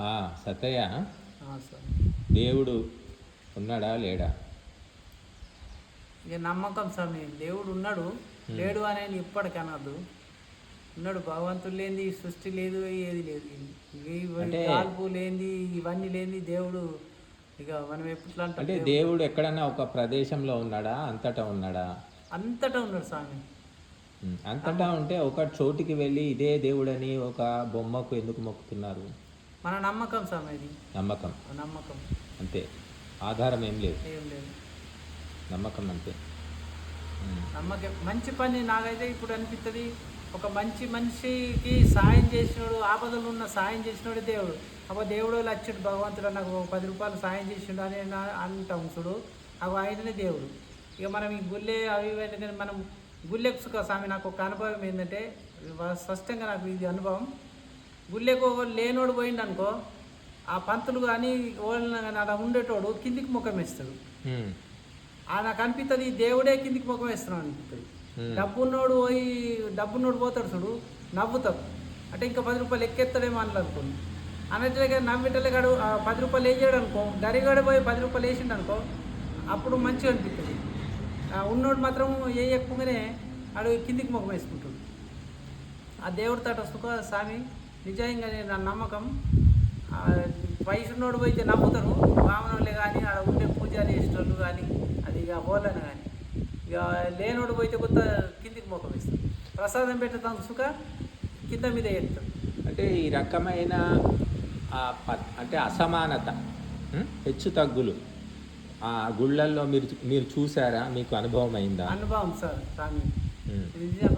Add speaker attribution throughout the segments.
Speaker 1: Sir.
Speaker 2: దేవుడు ఉన్నాడా లేడా?
Speaker 1: ఇక నమ్మకం స్వామి దేవుడు ఉన్నాడు. లేడు అనేది ఇప్పటికి అనద్దు. ఉన్నాడు భగవంతుడు లేనిది ఈ సృష్టి లేదు ఏది లేదు. కాల్పు లేనిది ఇవన్నీ లేనిది దేవుడు ఇక మనం ఎట్లా
Speaker 2: అంటే? దేవుడు ఎక్కడన్నా ఒక ప్రదేశంలో ఉన్నాడా అంతటా ఉన్నాడా?
Speaker 1: అంతటా ఉన్నాడు స్వామి.
Speaker 2: అంతటా ఉంటే ఒక చోటికి వెళ్ళి ఇదే దేవుడని ఒక బొమ్మకు ఎందుకు మొక్కుతున్నారు?
Speaker 1: మన నమ్మకం స్వామి ఇది
Speaker 2: నమ్మకం.
Speaker 1: నమ్మకం.
Speaker 2: అంతే. ఆధారం ఏం లేదు.
Speaker 1: ఏం లేదు.
Speaker 2: నమ్మకం అంతే.
Speaker 1: నమ్మకం. మంచి పని నాకైతే ఇప్పుడు అనిపిస్తుంది ఒక మంచి మనిషికి సాయం చేసినోడు ఆపదలు ఉన్న సాయం చేసినోడు దేవుడు. అబ్బా దేవుడు లచ్చుడు భగవంతుడు నాకు ఒక పది రూపాయలు సాయం చేసిండు అని అంటాం చూడు. అవి ఆయననే దేవుడు. ఇక మనం ఈ గుళ్ళే అవి మనం గుళ్ళెకు సుఖ స్వామి. నాకు ఒక అనుభవం ఏంటంటే స్పష్టంగా నాకు ఇది అనుభవం. గుళ్ళెకు లేనోడు పోయిండు అనుకో ఆ పంతులు కానీ ఓళ్ళని కానీ అలా ఉండేటోడు కిందికి ముఖం వేస్తాడు. నాకు అనిపిస్తుంది దేవుడే కిందికి ముఖం వేస్తున్నాడు అనిపిస్తుంది. డబ్బున్నోడు పోయి డబ్బున్నోడు పోతాడు చూడు నవ్వుతాడు. అంటే ఇంకా పది రూపాయలు ఎక్కెత్తడేమో అని అనుకోండి అన్నట్లుగా నవ్విటలే గడు పది రూపాయలు వేసాడు అనుకో గడిగడ పోయి పది రూపాయలు వేసిండు అనుకో అప్పుడు మంచిగా అనిపిస్తుంది ఆ ఉన్నోడు మాత్రం ఏ ఎక్కువగానే ఆడు కిందికి ముఖం వేసుకుంటాడు. ఆ దేవుడి తాట సుఖ స్వామి నిజంగా నా నమ్మకం. ఆ పైసన్నోడు పోయితే నమ్ముతారు వామనోళ్ళే కానీ ఆడ ఉండే పూజారి ఇష్టోళ్ళు కానీ అది ఇక పోలేను కానీ ఇక లేనోడు పోయితే కొత్త కిందికి ముఖం ఇస్తారు ప్రసాదం పెట్టేదానికి సుఖ కింద మీద ఎత్తాడు
Speaker 2: అంటే ఈ రకమైన అంటే అసమానత హెచ్చు తగ్గులు. ఆ గుళ్ళల్లో మీరు మీరు చూసారా? మీకు అనుభవం అయిందా?
Speaker 1: అనుభవం సార్ స్వామి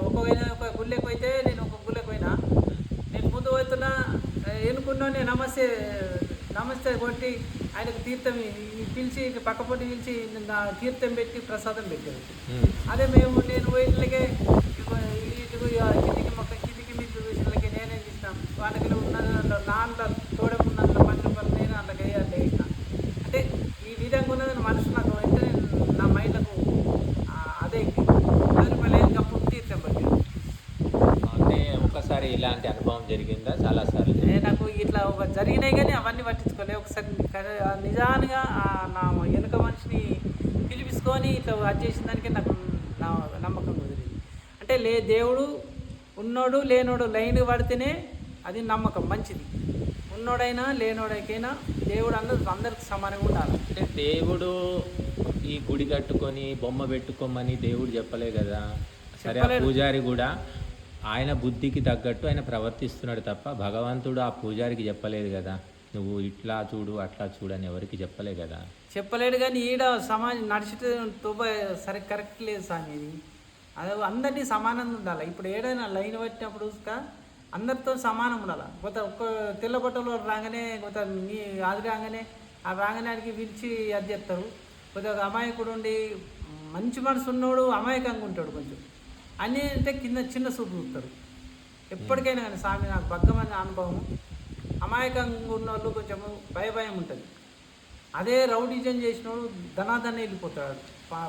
Speaker 1: ఒక గుళ్ళకి పోయితే నేను ఒక గుళ్ళకి పోయినా ముందు పోతున్నా ఎన్నుకున్నాను నమస్తే నమస్తే కొట్టి ఆయనకు తీర్థం పిలిచి పక్క పొట్టి పిలిచి నా తీర్థం పెట్టి ప్రసాదం పెట్టారు అదే మేము నేను పోయినకే ఇటు కిందికి మొక్క కిందికి మీకు చూసినకి నేనే చేసినాం వాళ్ళకి ఉన్న నాన్న తోడ ఉన్న పది రూపాయలు నేను వేసిన అంటే ఈ విధంగా ఉన్నదని మనసు నాకు వెంటనే నా మైండ్లకు ఆ, అదే ఎక్కి. పది రూపాయలు వేసి అప్పుడు తీర్థం పట్టింది
Speaker 2: అంటే ఒకసారి ఇలాంటి అనుభవం జరిగిందా? చాలా సార్లు
Speaker 1: నాకు ఇట్లా ఒక జరిగినాయి కానీ అవన్నీ పట్టించుకోలే. ఒకసారి ఆ నా వెనుక మనిషిని పిలిపించుకొని ఇట్లా అది చేసిన దానికే నాకు నా నమ్మకం కుదిరింది. అంటే లే దేవుడు ఉన్నోడు లేనోడు లైన్ పడితేనే అది నమ్మకం మంచిది. ఉన్నోడైనా లేనోడైనా దేవుడు అందరూ అందరికి సమానంగా ఉండాలి.
Speaker 2: అంటే దేవుడు ఈ గుడి కట్టుకొని బొమ్మ పెట్టుకోమని దేవుడు చెప్పలే కదా? సరే. పూజారి కూడా ఆయన బుద్ధికి తగ్గట్టు ఆయన ప్రవర్తిస్తున్నాడు తప్ప భగవంతుడు ఆ పూజారికి చెప్పలేదు కదా. నువ్వు ఇట్లా చూడు అట్లా చూడు అని ఎవరికి చెప్పలే కదా.
Speaker 1: చెప్పలేడు కానీ ఈడ సమాజం నడిచితే తుబ సరే కరెక్ట్ లేదు సామి ఇది అందరినీ సమానంగా ఉండాలి. ఇప్పుడు ఏడైనా లైన్ పట్టినప్పుడు కా అందరితో సమానం ఉండాలి. కొత్త ఒక్క తెల్ల బట్టలు రాగానే కొత్త నీ అది రాగానే ఆ రాగానే ఆడికి పిలిచి అది చెప్తారు కొద్దిగా అమాయకుడు ఉండి మంచి మనసు ఉన్నోడు అమాయకంగా ఉంటాడు కొంచెం. అన్నీ అంటే కింద చిన్న చూపు చూస్తారు ఎప్పటికైనా కానీ స్వామి నాకు బగ్గమైన అనుభవం. అమాయకంగా ఉన్న వాళ్ళు కొంచెము భయ భయం ఉంటుంది. అదే రౌడీజం చేసినోడు ధనాధన వెళ్ళిపోతాడు.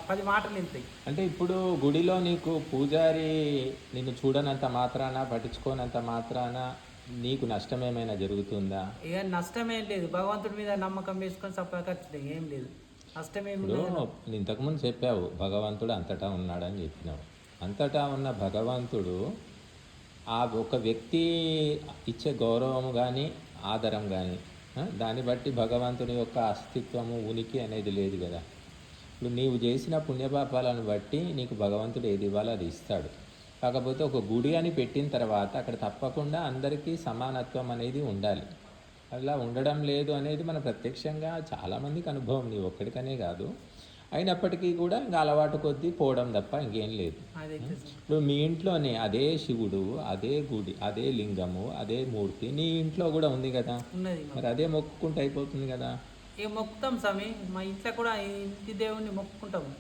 Speaker 1: పది మాటలు వెళ్తాయి.
Speaker 2: అంటే ఇప్పుడు గుడిలో నీకు పూజారి నిన్ను చూడనంత మాత్రాన పట్టించుకోనంత మాత్రాన నీకు నష్టం ఏమైనా జరుగుతుందా?
Speaker 1: ఇక నష్టమేం లేదు. భగవంతుడి మీద నమ్మకం వేసుకొని సప్పకచ్చు ఏం లేదు. ఉండదు.
Speaker 2: నువ్వు ఇంతకుముందు చెప్పావు భగవంతుడు అంతటా ఉన్నాడని చెప్పినావు. అంతటా ఉన్న భగవంతుడు ఆ ఒక వ్యక్తి ఇచ్చే గౌరవం కానీ ఆదరం కానీ దాన్ని బట్టి భగవంతుని యొక్క అస్తిత్వము ఉనికి అనేది లేదు కదా. ఇప్పుడు నీవు చేసిన పుణ్యపాపాలను బట్టి నీకు భగవంతుడు ఏది ఇవ్వాలో అది ఇస్తాడు. కాకపోతే ఒక గుడి అని పెట్టిన తర్వాత అక్కడ తప్పకుండా అందరికీ సమానత్వం అనేది ఉండాలి. అలా ఉండడం లేదు అనేది మన ప్రత్యక్షంగా చాలామందికి అనుభవం. నీ ఒక్కడికనే కాదు. అయినప్పటికీ కూడా ఇంకా అలవాటు కొద్దీ పోవడం తప్ప ఇంకేం లేదు. ఇప్పుడు మీ ఇంట్లోనే అదే శివుడు అదే గుడి అదే లింగము అదే మూర్తి నీ ఇంట్లో కూడా ఉంది కదా? మరి అదే మొక్కుకుంటే అయిపోతుంది కదా?
Speaker 1: ఇక మొక్కుతాం స్వామి. మా ఇంట్లో కూడా ఇంటి దేవుణ్ణి మొక్కుకుంటాము.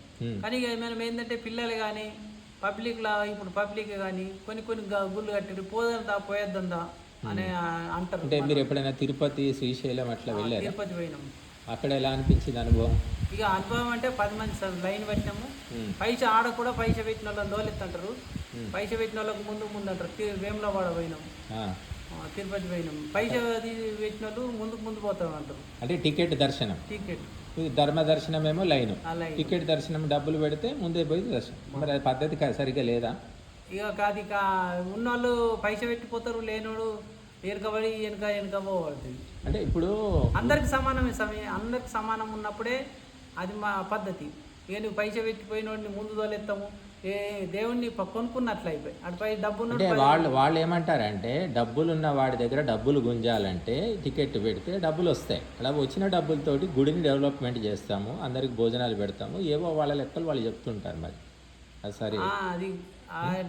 Speaker 1: కానీ ఇక మనం ఏంటంటే పిల్లలు కానీ పబ్లిక్లా ఇప్పుడు పబ్లిక్ కానీ కొన్ని కొన్ని గుళ్ళు కట్టారు పోదందా పోయేద్దా అని అంటారు
Speaker 2: అంటే మీరు ఎప్పుడైనా తిరుపతి శ్రీశైలం అట్లా వెళ్ళారా?
Speaker 1: తిరుపతి పోయినాము.
Speaker 2: అక్కడ ఎలా అనిపించింది అనుభవం?
Speaker 1: ఇక అనుభవం అంటే పది మంది సార్ లైన్ పెట్టినాము. పైస ఆడ కూడా పైస పెట్టిన వాళ్ళని దోలెత్తంటారు. పైస పెట్టిన వాళ్ళకి ముందు ముందు అంటారు వేములవాడ పోయినాం.
Speaker 2: ఆ,
Speaker 1: ఆ, తిరుపతి పోయినాం. పైసా అది పెట్టిన వాళ్ళు ముందుకు ముందు పోతాం అంటారు
Speaker 2: అంటే టికెట్ దర్శనం.
Speaker 1: టికెట్.
Speaker 2: ధర్మ దర్శనం ఏమో లైన్. టికెట్ దర్శనం డబ్బులు పెడితే ముందే పోయి దర్శనం. మరి పద్ధతి సరిగ్గా లేదా?
Speaker 1: ఇక కాదు ఇక ఉన్నోళ్ళు పైసా పెట్టిపోతారు లేనోడు వెనుకబడి వెనుక వెనుక పోబడుతుంది
Speaker 2: అంటే ఇప్పుడు
Speaker 1: అందరికి సమానమే సమయం అందరికి సమానం ఉన్నప్పుడే అది మా పద్ధతి. ఇక నువ్వు పైసా పెట్టిపోయినోడిని ముందు తోలెత్తాము ఏ దేవుణ్ణి ప- కొనుక్కున్నట్లు అయిపోయి అటుపై డబ్బు
Speaker 2: అంటే వాళ్ళు వాళ్ళు ఏమంటారంటే డబ్బులు ఉన్న వాడి దగ్గర డబ్బులు గుంజాలంటే టికెట్ పెడితే డబ్బులు వస్తాయి. అలా వచ్చిన డబ్బులతోటి గుడిని డెవలప్మెంట్ చేస్తాము అందరికి భోజనాలు పెడతాము ఏవో వాళ్ళ లెక్కలు వాళ్ళు చెప్తుంటారు మరి. అది సరే.
Speaker 1: అది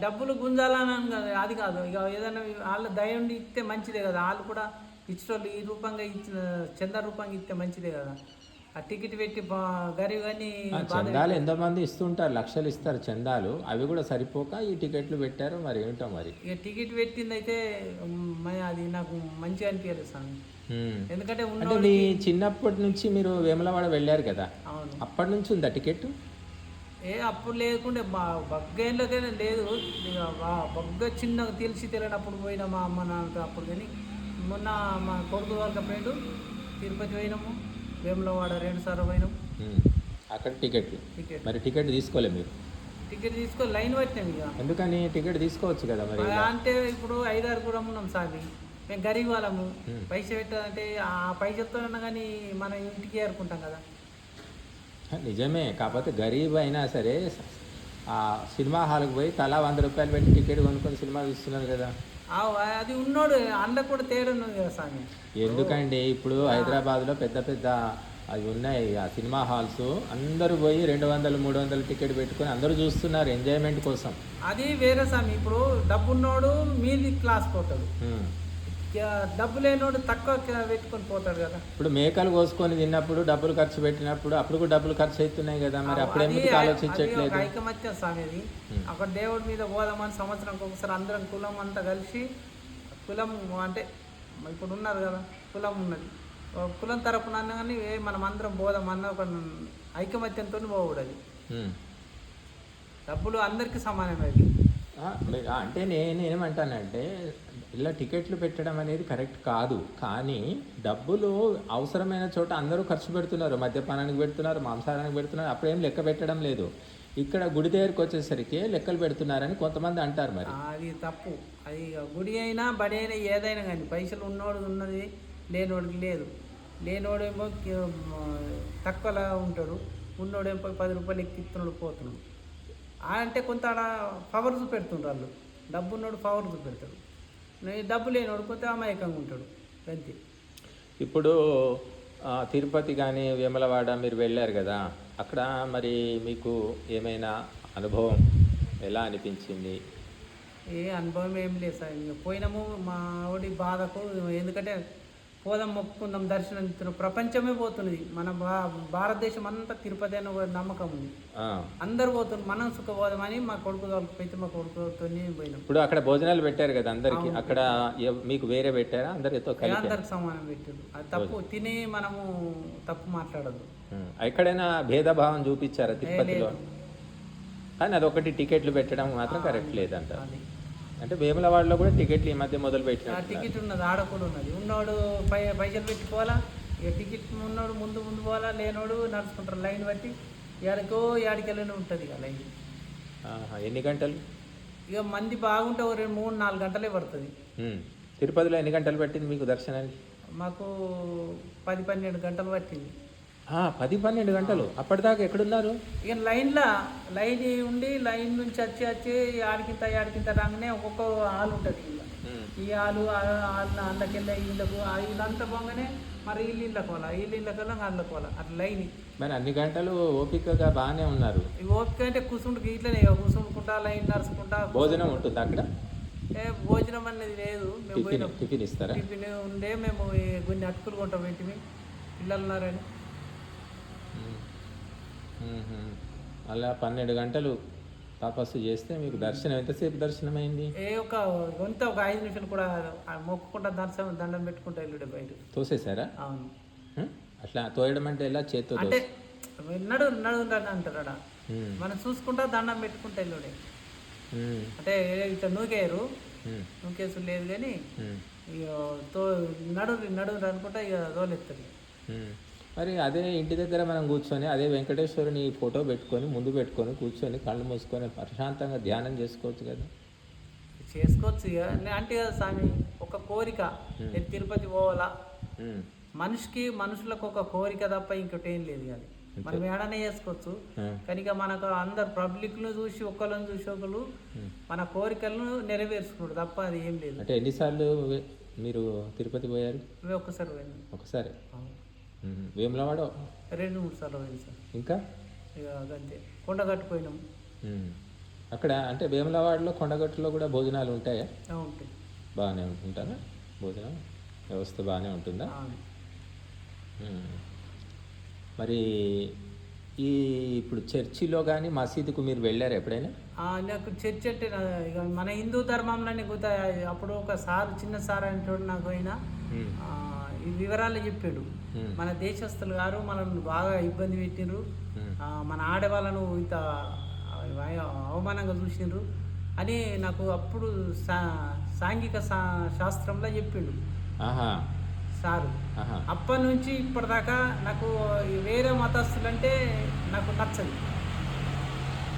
Speaker 1: డబ్బులు గుంజాలని కాదు, అది కాదు. ఇక ఏదైనా వాళ్ళ దయ ఉండి ఇస్తే మంచిదే కదా. వాళ్ళు కూడా ఇచ్చేటోళ్ళు ఈ రూపంగా ఇచ్చిన చంద రూపంగా ఇస్తే మంచిదే కదా. ఆ టికెట్ పెట్టి గరీబ్ అని
Speaker 2: చందాలు ఎంతమంది ఇస్తుంటారు? లక్షలు ఇస్తారు చందాలు. అవి కూడా సరిపోక ఈ టికెట్లు పెట్టారు మరి ఏంటో మరి?
Speaker 1: ఇక టికెట్ పెట్టింది అయితే అది నాకు మంచిగా అనిపించలేదు స్వామి.
Speaker 2: ఉమ్.
Speaker 1: ఎందుకంటే
Speaker 2: మీ చిన్నప్పటి నుంచి మీరు వేములవాడ వెళ్ళారు కదా? అప్పటి నుంచి ఉందా టికెట్
Speaker 1: ఏ అప్పుడు లేకుండే మా బగ్గైన్లోకైనా లేదు. బగ్గ చిన్నగా తెలిసి తెలియనప్పుడు పోయినా మా అమ్మ నాన్నతో అప్పుడు కానీ మొన్న మా కొడుకు వాళ్ళ ఫ్రెండ్ తిరుపతి పోయినాము వేములవాడ రెండు సార్లు పోయినాం.
Speaker 2: ఉమ్. అక్కడ టికెట్లు
Speaker 1: టికెట్.
Speaker 2: మరి టికెట్ తీసుకోలే మీరు?
Speaker 1: టికెట్ తీసుకొని లైన్ పట్టినాం ఇక.
Speaker 2: ఎందుకని? టికెట్ తీసుకోవచ్చు కదా మరి
Speaker 1: అంటే ఇప్పుడు ఐదారు కూడా ఉన్నాం సామి. మేము గరీబ్ వాళ్ళము. పైసా పెట్టాలంటే ఆ పైసలతో కానీ మన ఇంటికి ఏరుకుంటాం కదా.
Speaker 2: నిజమే. కాకపోతే గరీబ్ అయినా సరే ఆ సినిమా హాల్కి పోయి తలా వంద రూపాయలు పెట్టి టికెట్ కొనుక్కొని సినిమా చూస్తున్నారు కదా.
Speaker 1: అది ఉన్నోడు అండ కూడా తేడా ఉన్నది కదా స్వామి.
Speaker 2: ఎందుకండి? ఇప్పుడు హైదరాబాద్లో పెద్ద పెద్ద అవి ఉన్నాయి. ఆ సినిమా హాల్స్. అందరూ పోయి రెండు వందలు మూడు వందలు టికెట్ పెట్టుకొని అందరూ చూస్తున్నారు ఎంజాయ్మెంట్ కోసం.
Speaker 1: అది వేరే స్వామి. ఇప్పుడు డబ్బు ఉన్నోడు మీది క్లాస్ పోతాడు. డబ్బు లేనోడు తక్కువ పెట్టుకొని పోతాడు కదా.
Speaker 2: ఇప్పుడు మేకలు కోసుకొని తిన్నప్పుడు డబ్బులు ఖర్చు పెట్టినప్పుడు అప్పుడు కూడా డబ్బులు ఖర్చు అవుతున్నాయి కదా మరి అప్పుడు ఆలోచించట్లేదు?
Speaker 1: ఐకమత్యం స్వామి అది
Speaker 2: Hmm.
Speaker 1: అక్కడ దేవుడి మీద పోదామని సంవత్సరానికి ఒకసారి అందరం కులం అంతా కలిసి కులం అంటే ఇప్పుడు ఉన్నారు కదా కులం ఉన్నది. కులం తరపున అన్నా కానీ ఏ మనం అందరం పోదామన్న ఒక ఐకమత్యంతో పోకూడదు. డబ్బులు అందరికీ సమానమే
Speaker 2: అంటే నేను ఏమంటానంటే ఇలా టికెట్లు పెట్టడం అనేది కరెక్ట్ కాదు. కానీ డబ్బులు అవసరమైన చోట అందరూ ఖర్చు పెడుతున్నారు. మద్యపానానికి పెడుతున్నారు మాంసాహారానికి పెడుతున్నారు. అప్పుడేం లెక్క పెట్టడం లేదు. ఇక్కడ గుడి దగ్గరికి వచ్చేసరికి లెక్కలు పెడుతున్నారని కొంతమంది అంటారు మరి.
Speaker 1: అది తప్పు. అది గుడి అయినా బడి అయినా ఏదైనా కానీ పైసలు ఉన్నోడు ఉన్నది లేనోడికి లేదు. లేనోడేమో తక్కువలా ఉంటాడు. ఉన్నోడేమో పది రూపాయలు ఎక్కిస్తున్నాడు పోతున్నాడు. అంటే కొంత పవర్ చూపెడుతుండ్రు వాళ్ళు. డబ్బు ఉన్నోడు పవర్ చూపెడతాడు. డబ్బు లేనోడు కొంత అమాయకంగా ఉంటాడు. అంతే.
Speaker 2: ఇప్పుడు తిరుపతి కానీ వేములవాడ మీరు వెళ్ళారు కదా అక్కడ మరి మీకు ఏమైనా అనుభవం ఎలా అనిపించింది?
Speaker 1: ఏ అనుభవం ఏం లేదు సార్. ఇంక పోయినాము మా ఆవిడ బాధకు ఎందుకంటే పోదాం మొక్కుకుందాం దర్శనం ఇస్తున్నాం ప్రపంచమే పోతున్నది. మన భా భారతదేశం అంతా తిరుపతి అనే నమ్మకం ఉంది. అందరు పోతున్నారు. మనం సుఖపోదామని మా కొడుకు అయితే మా కొడుకుతో పోయినాం.
Speaker 2: ఇప్పుడు అక్కడ భోజనాలు పెట్టారు కదా అందరికి. అక్కడ మీకు వేరే పెట్టారా? అందరితో
Speaker 1: అందరికి సమానం పెట్టారు. అది తప్పు. తిని మనము తప్పు మాట్లాడదు.
Speaker 2: ఎక్కడైనా భేదభావం చూపించారా తిరుపతిలో? కానీ అదొకటి టికెట్లు పెట్టడం మాత్రం కరెక్ట్ లేదంట.
Speaker 1: అది.
Speaker 2: అంటే వేములవాడలో కూడా టికెట్లు ఈ మధ్య మొదలు పెట్టిన
Speaker 1: టికెట్ ఉన్నది ఆడ కూడా ఉన్నది. ఉన్నోడు పై పైసలు పెట్టి పోవాలా ఇక టికెట్ ఉన్నోడు ముందు ముందు పోవాలా లేనోడు నడుచుకుంటారు లైన్ బట్టి. ఏడకో ఏడికెళ్ళని ఉంటుంది ఇక లైన్.
Speaker 2: ఎన్ని గంటలు?
Speaker 1: ఇక మంది బాగుంటే ఒక రెండు మూడు నాలుగు గంటలే పడుతుంది.
Speaker 2: తిరుపతిలో ఎన్ని గంటలు పట్టింది మీకు దర్శనానికి?
Speaker 1: మాకు పది పన్నెండు గంటలు పట్టింది.
Speaker 2: పది పన్నెండు గంటలు. అప్పటిదాకా ఎక్కడున్నారు?
Speaker 1: ఇక లైన్లో లైన్ ఉండి లైన్ నుంచి వచ్చి వచ్చి ఆడికింత ఆడికింత రాగానే ఒక్కొక్క హాల్ ఉంటుంది ఇలా. ఈ హాలు వాళ్ళ అందుకెళ్ళే ఇళ్ళకు ఆ వీళ్ళంతా పోగానే మరి వీళ్ళు ఇళ్ళకి పోలా వీళ్ళు ఇళ్ళకి వెళ్ళా అందులోకి పోలా అట్లా లైన్.
Speaker 2: మరి అన్ని గంటలు ఓపికగా బాగానే ఉన్నారు.
Speaker 1: ఓపిక అంటే కూర్చుంటు ఇట్లనే కూర్చుంటుకుంటా లైన్ నడుచుకుంటా.
Speaker 2: భోజనం ఉంటుంది అక్కడ?
Speaker 1: ఏ భోజనం అనేది లేదు. మేము
Speaker 2: టిఫిన్ ఇస్తారా?
Speaker 1: టిఫిన్ ఉండే మేము కొన్ని అటుకులు కొంటాం ఇంటివి పిల్లలు ఉన్నారని.
Speaker 2: అలా పన్నెండు గంటలు తపస్సు చేస్తే మీకు దర్శనం ఎంతసేపు దర్శనం అయింది
Speaker 1: ఏ ఒక కొంత ఒక ఐదు నిమిషాలు కూడా ఆ మొక్కుకుంటా దర్శనం దండం పెట్టుకుంటా వెళ్ళుడే బయట
Speaker 2: తోసేశారా
Speaker 1: అవును?
Speaker 2: అట్లా తోయడం అంటే ఎలా చేత్తో
Speaker 1: అంటే నడు నడు అంటారు. మనం చూసుకుంటా దండం పెట్టుకుంటా వెళ్ళుడే. అంటే ఇట్లా నూకేరు. నూకేసు లేదు కానీ. ఇక తో నడు నడు అనుకుంటా ఇక తోలెత్తాడు
Speaker 2: ఉమ్. మరి అదే ఇంటి దగ్గర మనం కూర్చొని అదే వెంకటేశ్వరుని ఫోటో పెట్టుకొని ముందు పెట్టుకొని కూర్చొని కళ్ళు మూసుకొని ప్రశాంతంగా ధ్యానం చేసుకోవచ్చు కదా.
Speaker 1: చేసుకోవచ్చు అంటే కదా స్వామి ఒక కోరిక. నేను తిరుపతి పోవాలా. మనిషికి మనుషులకు ఒక కోరిక తప్ప ఇంకోటి ఏం లేదు కానీ మనం ఏడనే చేసుకోవచ్చు.
Speaker 2: ఆ.
Speaker 1: కానీ ఇక మనకు అందరు పబ్లిక్ను చూసి ఒకళ్ళని చూసి ఒకళ్ళు. మన కోరికలను నెరవేర్చుకుంటారు తప్ప అది ఏం లేదు.
Speaker 2: అంటే ఎన్నిసార్లు మీరు తిరుపతి పోయారు?
Speaker 1: ఇవి ఒక్కసారి పోయింది
Speaker 2: ఒకసారి. వేములవాడ
Speaker 1: రెండు మూడు సార్లు పోయింది సార్.
Speaker 2: ఇంకా?
Speaker 1: ఇక అంతే కొండ కట్టుపోయినాం
Speaker 2: ఉమ్. అక్కడ అంటే వేములవాడలో కొండగట్టులో కూడా భోజనాలు ఉంటాయా?
Speaker 1: ఉంటాయి.
Speaker 2: బాగానే ఉంటుందా? భోజనం? వ్యవస్థ బాగానే ఉంటుందా. మరి ఈ ఇప్పుడు చర్చిలో కానీ మసీదుకు మీరు వెళ్ళారు ఎప్పుడైనా?
Speaker 1: నాకు చర్చ్ అంటే ఇక మన హిందూ ధర్మంలోనే గుత అప్పుడు ఒక సార్ చిన్న సార్ అంటాడు నాకు అయినా ఈ వివరాలు చెప్పాడు. మన దేశస్తులు గారు మనల్ని బాగా ఇబ్బంది పెట్టిండ్రు మన ఆడవాళ్ళను ఇంత అవ- అవమానంగా చూసిండ్రు అని నాకు అప్పుడు సా సాంఘిక శాస్త్రంలో చెప్పిండు. సారు. అప్పటి నుంచి ఇప్పటిదాకా నాకు వేరే మతస్థులంటే నాకు నచ్చదు.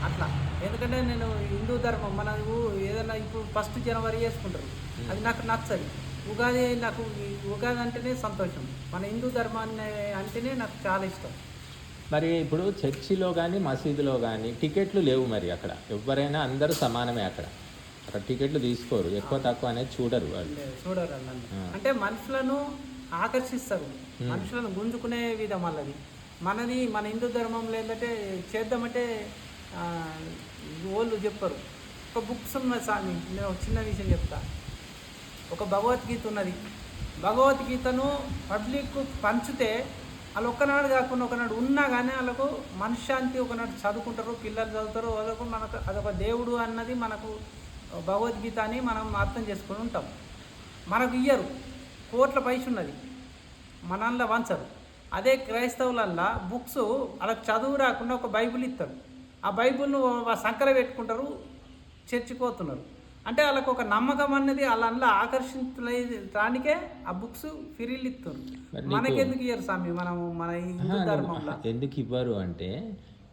Speaker 1: అట్లా. ఎందుకంటే నేను హిందూ ధర్మం మనకు ఏదైనా ఇప్పుడు ఫస్ట్ జనవరి చేసుకుంటారు. అది నాకు నచ్చదు. ఉగాది నాకు ఉగాది అంటేనే సంతోషం. మన హిందూ ధర్మాన్ని అంటేనే నాకు చాలా ఇష్టం.
Speaker 2: మరి ఇప్పుడు చర్చిలో కానీ మసీదులో కానీ టికెట్లు లేవు మరి అక్కడ. ఎవరైనా అందరూ సమానమే అక్కడ. అక్కడ టికెట్లు తీసుకోరు. ఎక్కువ తక్కువ అనేది చూడరు వాళ్ళు.
Speaker 1: చూడరు. అంటే మనుషులను ఆకర్షిస్తారు. మనుషులను గుంజుకునే విధం వాళ్ళది. మనది మన హిందూ ధర్మంలో ఏంటంటే చేద్దామంటే వాళ్ళు చెప్పరు. ఒక బుక్స్ ఉన్నది స్వామి నేను ఒక చిన్న విషయం చెప్తా. ఒక భగవద్గీత ఉన్నది. భగవద్గీతను పబ్లిక్ పంచితే వాళ్ళు ఒక్కనాడు కాకుండా ఒకనాడు ఉన్నా కానీ వాళ్ళకు మనశ్శాంతి ఒకనాడు చదువుకుంటారు పిల్లలు చదువుతారు వాళ్ళకు మనకు అదొక దేవుడు అన్నది మనకు భగవద్గీత అని మనం అర్థం చేసుకుని ఉంటాం. మనకు ఇయ్యరు. కోట్ల పైస ఉన్నది. మనల్ని వంచరు. అదే క్రైస్తవులల్లా బుక్స్ వాళ్ళకి చదువు రాకుండా ఒక బైబిల్ ఇస్తారు ఆ బైబిల్ను వా- సంకర పెట్టుకుంటారు చర్చిపోతున్నారు అంటే వాళ్ళకు ఒక నమ్మకం అన్నది వాళ్ళ ఆకర్షితులైదానికే ఆ బుక్స్ ఫిరీలు ఇస్తారు. మనకెందుకు ఇయ్యరు స్వామి? మనం మన హిందూ ధర్మంలో.
Speaker 2: ఎందుకు ఇవ్వరు అంటే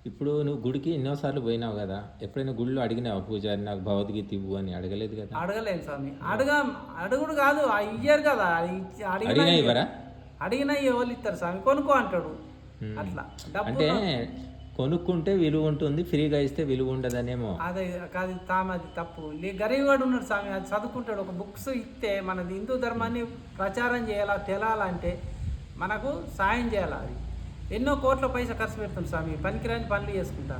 Speaker 2: ఇప్పుడు నువ్వు గుడికి ఎన్నోసార్లు పోయినావు కదా ఎప్పుడైనా గుళ్ళు అడిగినావు పూజారి నాకు భగవద్గీత ఇవ్వు అని? అడగలేదు కదా?
Speaker 1: అడగలేను స్వామి. అడగ అడుగుడు కాదు ఆ ఇయ్యరు కదా. అడిగినా
Speaker 2: ఇవ్వరా?
Speaker 1: అడిగినా ఎవరు ఇస్తారు స్వామి? కొనుక్కో అంటాడు. అట్లా.
Speaker 2: అంటే కొనుక్కుంటే విలువ ఉంటుంది ఫ్రీగా ఇస్తే విలువ ఉండదనేమో.
Speaker 1: అదే కాదు తామది తప్పు. లే గరీవాడు ఉన్నాడు స్వామి అది చదువుకుంటాడు ఒక బుక్స్ ఇస్తే మనది హిందూ ధర్మాన్ని ప్రచారం చేయాలా తెలాలంటే మనకు సాయం చేయాలి అది? ఎన్నో కోట్ల పైసా ఖర్చు పెడుతుంది స్వామి పనికిరాని పనులు చేసుకుంటా.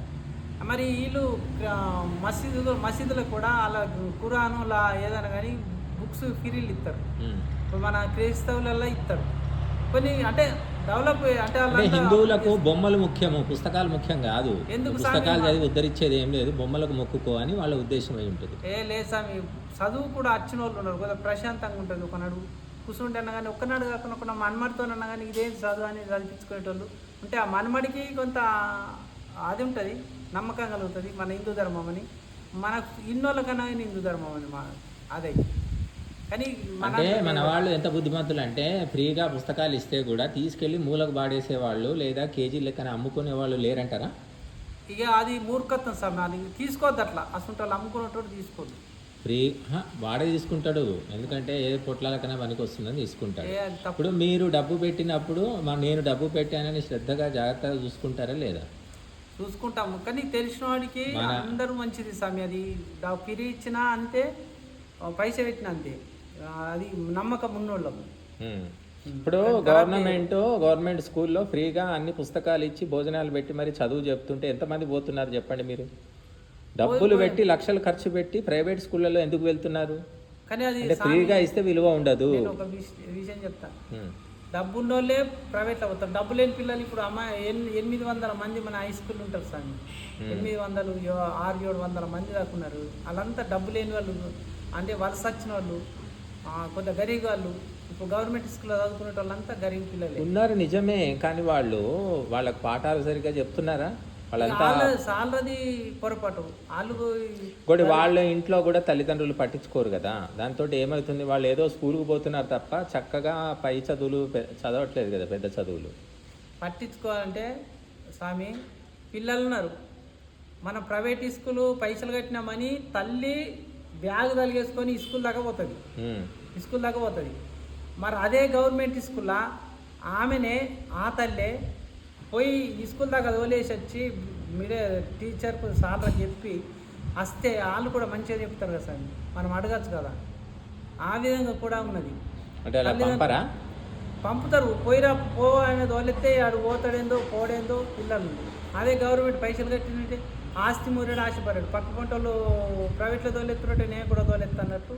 Speaker 1: మరి వీళ్ళు ఆ, మసీదులు మసీదులకు కూడా అలా కురాను లా ఏదైనా కానీ బుక్స్ ఫిరీలు ఇస్తారు. మన క్రైస్తవులలో ఇస్తారు. కొన్ని అంటే డెవలప్ అంటే
Speaker 2: హిందువులకు బొమ్మలు ముఖ్యము పుస్తకాలు ముఖ్యం కాదు. పుస్తకాలు? చదివి ఉద్ధరించేది ఏం లేదు బొమ్మలకు మొక్కుకో అని వాళ్ళ ఉద్దేశం అయి ఉంటుంది.
Speaker 1: ఏ లేదు స్వామి చదువు కూడా వచ్చిన వాళ్ళు ఉన్నారు కొద్దిగా ప్రశాంతంగా ఉంటుంది ఒకనాడు. కూర్చుంటే అన్న కానీ ఒక్కనాడు కాకుండా ఒక మన్మడితో అన్న కానీ ఇదేం చదువు అని చదివించుకునేటోళ్ళు. అంటే ఆ మన్మడికి కొంత అది ఉంటుంది నమ్మకం కలుగుతుంది మన హిందూ ధర్మం అని. మన ఇన్నోళ్ళకన్నా కానీ హిందూ ధర్మం అని మా అదే.
Speaker 2: అంటే మన వాళ్ళు ఎంత బుద్ధిమంతులు అంటే ఫ్రీగా పుస్తకాలు ఇస్తే కూడా తీసుకెళ్ళి మూలకు పాడేసే వాళ్ళు లేదా కేజీ లెక్కన అమ్ముకునే వాళ్ళు లేరంటారా?
Speaker 1: ఇక అది మూర్ఖత్వం స్వామి అది తీసుకోవద్దు అట్లా. అసలు వాళ్ళు అమ్ముకునేటోడు తీసుకోవద్దు.
Speaker 2: ఫ్రీ వాడే తీసుకుంటాడు. ఎందుకంటే ఏ పొట్లాల కన్నా పనికి వస్తుందని తీసుకుంటాడు ఇప్పుడు మీరు డబ్బు పెట్టినప్పుడు మా నేను డబ్బు పెట్టానని శ్రద్ధగా జాగ్రత్తగా చూసుకుంటారా లేదా?
Speaker 1: చూసుకుంటాము. కానీ తెలిసిన వాడికి అందరూ మంచిది స్వామి అది పిరి ఇచ్చినా అంతే పైస పెట్టినా అంతే. అది నమ్మకం ఉన్నోళ్ళము
Speaker 2: ఉమ్. ఇప్పుడు గవర్నమెంట్ గవర్నమెంట్ స్కూల్లో ఫ్రీగా అన్ని పుస్తకాలు ఇచ్చి భోజనాలు పెట్టి మరి చదువు చెప్తుంటే ఎంతమంది పోతున్నారు చెప్పండి మీరు? డబ్బులు పెట్టి లక్షలు ఖర్చు పెట్టి ప్రైవేట్ స్కూళ్ళలో ఎందుకు వెళ్తున్నారు? అంటే ఫ్రీగా ఇస్తే విలువ ఉండదు.
Speaker 1: ఒక విష- విషయం చెప్తా. డబ్బు ఉన్నోళ్ళే ప్రైవేట్లో పోతారు. డబ్బు లేని పిల్లలు ఇప్పుడు అమ్మాయి ఎన్- ఎనిమిది వందల మంది మన హై స్కూల్ ఉంటారు స్వామి ఎనిమిది వందలు ఆరు ఏడు వందల మంది దాకా ఉన్నారు. వాళ్ళంతా డబ్బు లేని వాళ్ళు. అంటే వలస వచ్చిన వాళ్ళు కొంత గరీబ్ వాళ్ళు ఇప్పుడు గవర్నమెంట్ స్కూల్లో చదువుకునే వాళ్ళంతా గరీబ్ పిల్లలే.
Speaker 2: ఉన్నారు నిజమే కానీ వాళ్ళు వాళ్ళకి పాఠాలు సరిగ్గా చెప్తున్నారా? వాళ్ళంతా
Speaker 1: సాలది పొరపాటు. వాళ్ళు
Speaker 2: కూడా వాళ్ళ ఇంట్లో కూడా తల్లిదండ్రులు పట్టించుకోరు కదా. దాంతో ఏమవుతుంది వాళ్ళు ఏదో స్కూల్కి పోతున్నారు తప్ప చక్కగా పై చదువులు చదవట్లేదు కదా పెద్ద చదువులు.
Speaker 1: పట్టించుకోవాలంటే స్వామి పిల్లలు ఉన్నారు మన ప్రైవేట్ స్కూలు పైసలు కట్టినామని తల్లి బ్యాగ్ తలిగేసుకొని స్కూల్ దాకా పోతుంది. స్కూల్ దాకా పోతుంది. మరి అదే గవర్నమెంట్ స్కూల్లో ఆమెనే ఆ తల్లే పోయి స్కూల్ దాకా వదిలేసి వచ్చి మీరే టీచర్కు సార్లు చెప్పి వస్తే వాళ్ళు కూడా మంచిగా చెప్తారు కదా సార్. మనం అడగచ్చు కదా. ఆ విధంగా కూడా ఉన్నది. పంపుతారు. పోయిరా పో ఆయన తోలెత్తే ఆడు పోతాడేందో పోడేందో పిల్లలు. అదే గవర్నమెంట్ పైసలు కట్టినట్టే ఆస్తి మూరేడు ఆశపడాడు. పక్క పంట వాళ్ళు ప్రైవేట్లో తోలెత్తున్నట్టే నేను కూడా తోలెత్తా అన్నట్టు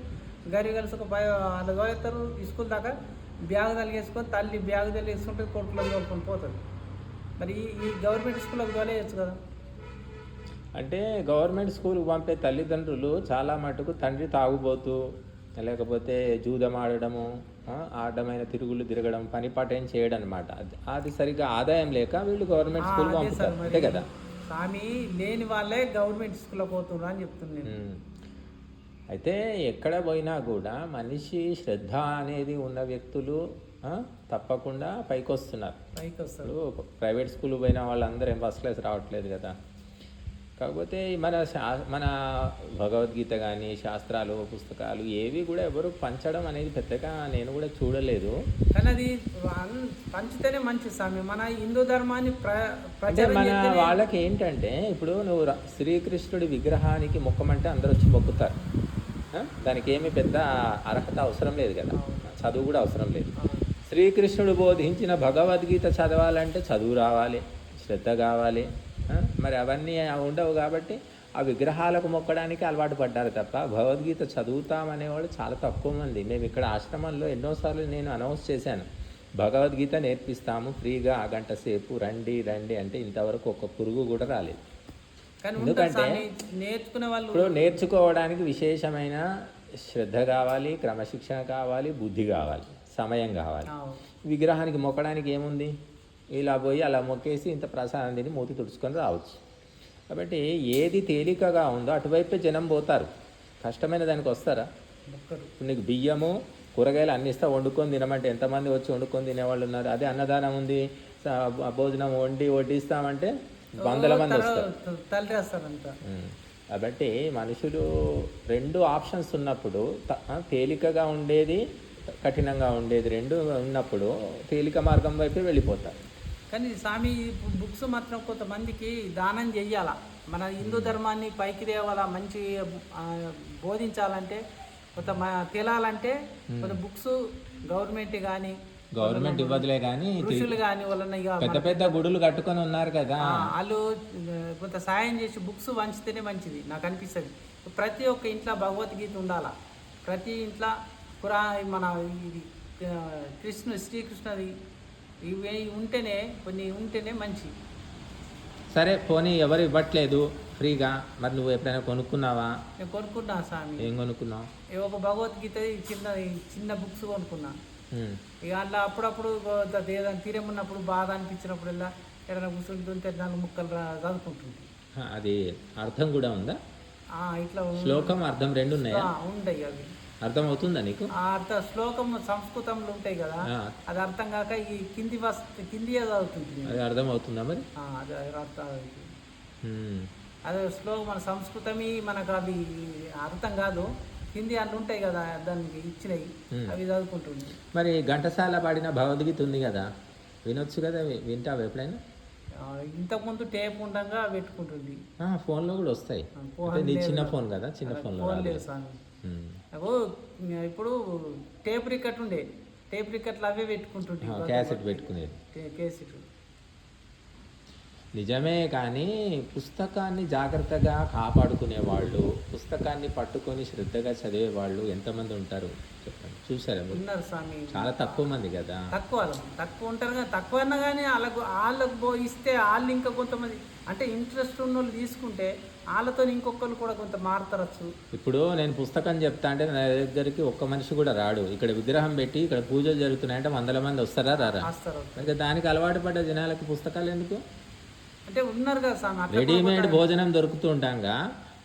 Speaker 1: గరి కలిసి ఒక భయ వాళ్ళు తోలెత్తారు స్కూల్ దాకా బ్యాగ్ తలిగేసుకొని తల్లి బ్యాగ్ తలిగేసుకుంటే కొట్టులో తోలుకొని పోతుంది. మరి ఈ గవర్నమెంట్ స్కూల్లోకి తోలేయచ్చు కదా?
Speaker 2: అంటే గవర్నమెంట్ స్కూల్కి పంపే తల్లిదండ్రులు చాలా మటుకు తండ్రి తాగుబోతూ లేకపోతే జూదం ఆడడము ఆడమైన తిరుగులు తిరగడం పని పాట ఏం చేయడం అనమాట అది సరిగ్గా ఆదాయం లేక వీళ్ళు గవర్నమెంట్ స్కూల్
Speaker 1: అదే
Speaker 2: పంపుతారు. అంతే కదా?
Speaker 1: స్వామి లేని వాళ్ళే గవర్నమెంట్ స్కూల్లో పోతున్నారు అని చెప్తున్నాను.
Speaker 2: అయితే ఎక్కడ పోయినా కూడా మనిషి శ్రద్ధ అనేది ఉన్న వ్యక్తులు తప్పకుండా పైకి వస్తున్నారు
Speaker 1: పైకి వస్తారు
Speaker 2: ప్రైవేట్ స్కూల్ పోయిన వాళ్ళందరూ ఏం ఫస్ట్ క్లాస్ రావట్లేదు కదా. కాకపోతే మన శా మన భగవద్గీత కానీ శాస్త్రాలు పుస్తకాలు ఏవి కూడా ఎవరు పంచడం అనేది పెద్దగా నేను కూడా చూడలేదు
Speaker 1: కానీ అది పంచితేనే మంచి స్వామి మన హిందూ ధర్మాన్ని ప్ర
Speaker 2: అంటే మన వాళ్ళకి ఏంటంటే ఇప్పుడు నువ్వు శ్రీకృష్ణుడి విగ్రహానికి మొక్కమంటే అందరూ వచ్చి మొక్కుతారు? దానికి ఏమి పెద్ద అర్హత అవసరం లేదు కదా చదువు కూడా అవసరం లేదు. శ్రీకృష్ణుడు బోధించిన భగవద్గీత చదవాలంటే చదువు రావాలి శ్రద్ధ కావాలి? మరి అవన్నీ ఉండవు కాబట్టి ఆ విగ్రహాలకు మొక్కడానికి అలవాటు పడ్డారు తప్ప భగవద్గీత చదువుతామనేవాళ్ళు చాలా తక్కువ మంది. మేము ఇక్కడ ఆశ్రమంలో ఎన్నోసార్లు నేను అనౌన్స్ చేశాను. భగవద్గీత నేర్పిస్తాము ఫ్రీగా ఆ గంట సేపు రండి రండి అంటే ఇంతవరకు ఒక పురుగు కూడా రాలేదు. ఎందుకంటే
Speaker 1: నేర్చుకునే వాళ్ళు
Speaker 2: ఇప్పుడు నేర్చుకోవడానికి విశేషమైన శ్రద్ధ కావాలి క్రమశిక్షణ కావాలి బుద్ధి కావాలి సమయం కావాలి. విగ్రహానికి మొక్కడానికి ఏముంది? ఇలా పోయి అలా మొక్కేసి ఇంత ప్రసాదం తిని మూతి తుడుచుకొని రావచ్చు. కాబట్టి ఏది తేలికగా ఉందో అటువైపే జనం పోతారు. కష్టమైన దానికి వస్తారా? ఇప్పుడు నీకు బియ్యము కూరగాయలు అన్ని ఇస్తా వండుకొని తినమంటే ఎంతమంది వచ్చి వండుకొని తినేవాళ్ళు ఉన్నారు? అదే అన్నదానం ఉంది భోజనం వండి వడ్డిస్తామంటే వందల మంది వస్తారు. కాబట్టి మనుషులు రెండు ఆప్షన్స్ ఉన్నప్పుడు తేలికగా ఉండేది కఠినంగా ఉండేది రెండు ఉన్నప్పుడు తేలిక మార్గం వైపే వెళ్ళిపోతారు.
Speaker 1: కానీ స్వామి బుక్స్ మాత్రం కొంతమందికి దానం చెయ్యాల? మన హిందూ ధర్మాన్ని పైకి తేవాలా? మంచి బోధించాలంటే కొంత తేలాలంటే కొంత బుక్స్ గవర్నమెంట్ కానీ
Speaker 2: గవర్నమెంట్ ఇవ్వదులే కానీ
Speaker 1: ఋషులు కానీ వాళ్ళని
Speaker 2: పెద్ద పెద్ద గుడులు కట్టుకొని ఉన్నారు కదా.
Speaker 1: వాళ్ళు కొంత సాయం చేసి బుక్స్ వంచితేనే మంచిది నాకు అనిపిస్తుంది. ప్రతి ఒక్క ఇంట్లో భగవద్గీత ఉండాలా? ప్రతి ఇంట్లో పురా మన ఇది కృష్ణ శ్రీకృష్ణది ఇవి ఉంటేనే కొన్ని ఉంటేనే మంచి.
Speaker 2: సరే పోనీ ఎవరు ఇవ్వట్లేదు ఫ్రీగా? మరి నువ్వు ఎప్పుడైనా కొనుక్కున్నావా?
Speaker 1: నేను కొనుక్కున్నా స్వామి.
Speaker 2: ఏం కొనుక్కున్నావు?
Speaker 1: ఈ ఒక భగవద్గీత చిన్న చిన్న బుక్స్ కొనుక్కున్నా. ఇక అందులో అప్పుడప్పుడు ఏదైనా తీరమున్నప్పుడు బాధ అనిపించినప్పుడల్లా ఏదైనా కూర్చుంటుంటే నాలుగు ముక్కలు చదువుకుంటుంది.
Speaker 2: అది అర్థం కూడా ఉందా?
Speaker 1: ఇట్లా
Speaker 2: శ్లోకం అర్థం రెండు ఉన్నాయా?
Speaker 1: ఆ, ఉంటాయి అవి.
Speaker 2: అర్థం అవుతుందా నీకు
Speaker 1: అర్థ శ్లోకం సంస్కృతంలో ఉంటాయి కదా అది అర్థం కాక ఈ కింది వస్తు కింది చదువుతుంది
Speaker 2: అది అర్థం అవుతుందా మరి
Speaker 1: అది అర్థం. అదే శ్లోకం మన సంస్కృతమి మనకు అవి అర్థం కాదు. హిందీ అన్నీ ఉంటాయి కదా దానికి ఇచ్చినవి. అవి చదువుకుంటుంది.
Speaker 2: మరి ఘంటసాల పాడిన భగవద్గీత ఉంది కదా వినొచ్చు కదా వింటావు ఎప్పుడైనా?
Speaker 1: ఇంతకుముందు టేప్ ఉండగా పెట్టుకుంటుంది.
Speaker 2: ఫోన్లో కూడా వస్తాయి. నీ. చిన్న ఫోన్ కదా చిన్న ఫోన్లో
Speaker 1: నాకు ఇప్పుడు టేప్ రికట్ ఉండే. టేప్ రికట్లు అవే పెట్టుకుంటుంది
Speaker 2: ఆ, క్యాసెట్ పెట్టుకునేది.
Speaker 1: కేసెట్.
Speaker 2: నిజమే కానీ పుస్తకాన్ని జాగ్రత్తగా కాపాడుకునే వాళ్ళు పుస్తకాన్ని పట్టుకొని శ్రద్ధగా చదివే వాళ్ళు ఎంతమంది ఉంటారు చెప్పండి. చూసారా
Speaker 1: ఉన్నారు స్వామి.
Speaker 2: చాలా తక్కువ మంది కదా.
Speaker 1: తక్కువ. తక్కువ ఉంటారు కానీ తక్కువ అన్నా కానీ వాళ్ళకు వాళ్ళకు ఇస్తే వాళ్ళు ఇంకా కొంతమంది. అంటే ఇంట్రెస్ట్ ఉన్న వాళ్ళు తీసుకుంటే వాళ్ళతో ఇంకొకరు కూడా కొంత మారుతారచ్చు.
Speaker 2: ఇప్పుడు నేను పుస్తకం చెప్తా అంటే నా దగ్గరికి ఒక్క మనిషి కూడా రాడు. ఇక్కడ విగ్రహం పెట్టి ఇక్కడ పూజలు జరుగుతున్నాయంటే వందల మంది వస్తారా రారా?
Speaker 1: వస్తారు.
Speaker 2: మరి దానికి అలవాటు పడ్డ జనాలకి పుస్తకాలు ఎందుకు?
Speaker 1: అంటే ఉన్నారు కదా అట్లా
Speaker 2: రెడీమేడ్ భోజనం దొరుకుతుండగా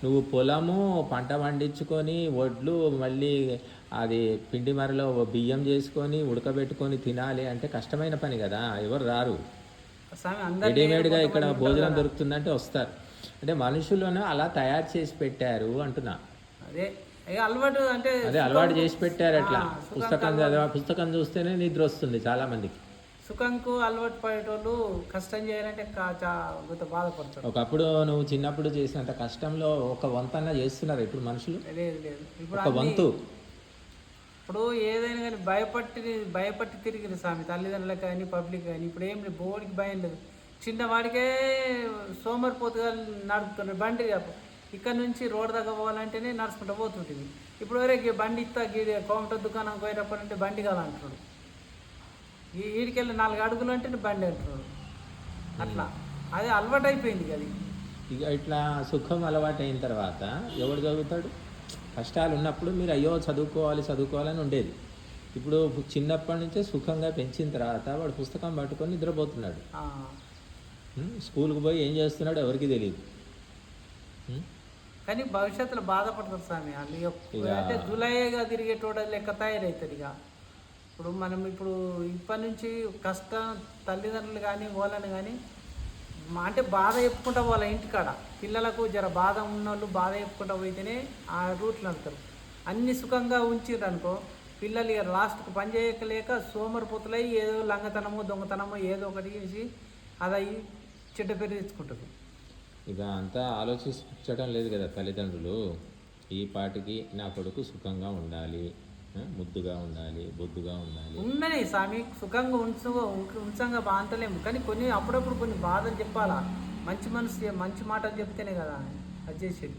Speaker 2: నువ్వు పొలము పంట పండించుకొని వడ్లు మళ్ళీ అది పిండి మరలో బియ్యం చేసుకొని ఉడకబెట్టుకొని తినాలి అంటే కష్టమైన పని కదా. ఎవరు రారు. రెడీమేడ్గా ఇక్కడ భోజనం. దొరుకుతుందంటే వస్తారు. అంటే మనుషులను అలా తయారు చేసి పెట్టారు అంటున్నా.
Speaker 1: అదే అలవాటు అంటే
Speaker 2: అదే అలవాటు చేసి పెట్టారు అట్లా. పుస్తకం చదివా పుస్తకం చూస్తేనే నిద్ర వస్తుంది చాలా మందికి.
Speaker 1: సుఖంకు అలవాటు పడేటోళ్ళు కష్టం చేయాలంటే బాధపడతారు.
Speaker 2: ఒకప్పుడు నువ్వు చిన్నప్పుడు చేసినంత కష్టంలో ఒక వంతన్న చేస్తున్నారు ఇప్పుడు మనుషులు?
Speaker 1: లేదు లేదు. ఇప్పుడు
Speaker 2: ఒక వంతు.
Speaker 1: ఇప్పుడు ఏదైనా కానీ భయపట్టి భయపట్టి తిరిగింది స్వామి. తల్లిదండ్రులకు కానీ పబ్లిక్ కానీ. ఇప్పుడు ఏం లేదు బోడికి భయం లేదు. చిన్నవాడికే సోమరిపోతుగా నడుపుతున్నారు బండి ఇక్కడ నుంచి రోడ్ దగ్గర పోవాలంటేనే నడుచుకుంటూ పోతుంటుంది. ఇప్పుడు వరకు బండి ఇస్తా గీడి కోమట దుకాణం పోయేటప్పుడు అంటే బండి కావాలంటున్నాడు ఈ వీడికెళ్ళి నాలుగు అడుగులు అంటే బండి అంటున్నాడు అట్లా. అదే అలవాటు అయిపోయింది అది
Speaker 2: ఇక ఇట్లా సుఖం అలవాటు అయిన తర్వాత ఎవడు చదువుతాడు? కష్టాలు ఉన్నప్పుడు మీరు అయ్యో చదువుకోవాలి చదువుకోవాలని ఉండేది. ఇప్పుడు చిన్నప్పటి నుంచే సుఖంగా పెంచిన తర్వాత వాడు పుస్తకం పట్టుకొని నిద్రపోతున్నాడు? స్కూల్కి పోయి ఏం చేస్తున్నాడో ఎవరికి తెలియదు?
Speaker 1: కానీ భవిష్యత్తులో బాధపడతారు స్వామి. వాళ్ళు అంటే జులైగా తిరిగేటోడ లెక్క తయారవుతారు ఇక. ఇప్పుడు మనం ఇప్పుడు ఇప్పటి నుంచి కష్టం తల్లిదండ్రులు కానీ వాళ్ళని కానీ మా- అంటే బాధ చెప్పుకుంటా వాళ్ళ ఇంటికాడ. పిల్లలకు జర బాధ ఉన్నోళ్ళు బాధ చెప్పుకుంటా పోతేనే ఆ రూట్లు నడుతారు అన్ని సుఖంగా ఉంచిర్రు అనుకో పిల్లలు ఇక లాస్ట్కు పని చేయకలేక సోమరిపోతులై ఏదో లంగతనమో దొంగతనమో ఏదో ఒకటి చేసి అది అయ్యి చెడ్డ పేరు తెచ్చుకుంటారు.
Speaker 2: ఇక అంతా ఆలోచించడం లేదు కదా తల్లిదండ్రులు. ఈ పాటికి నా కొడుకు సుఖంగా ఉండాలి. ముద్దుగా ఉండాలి బొద్దుగా ఉండాలి.
Speaker 1: ఉన్నది స్వామి సుఖంగా ఉంచు ఉంచంగా బాగుంటలేము కానీ కొన్ని అప్పుడప్పుడు కొన్ని బాధలు చెప్పాలా? మంచి మనసు మంచి మాటలు చెప్తేనే కదా అది చేసేది.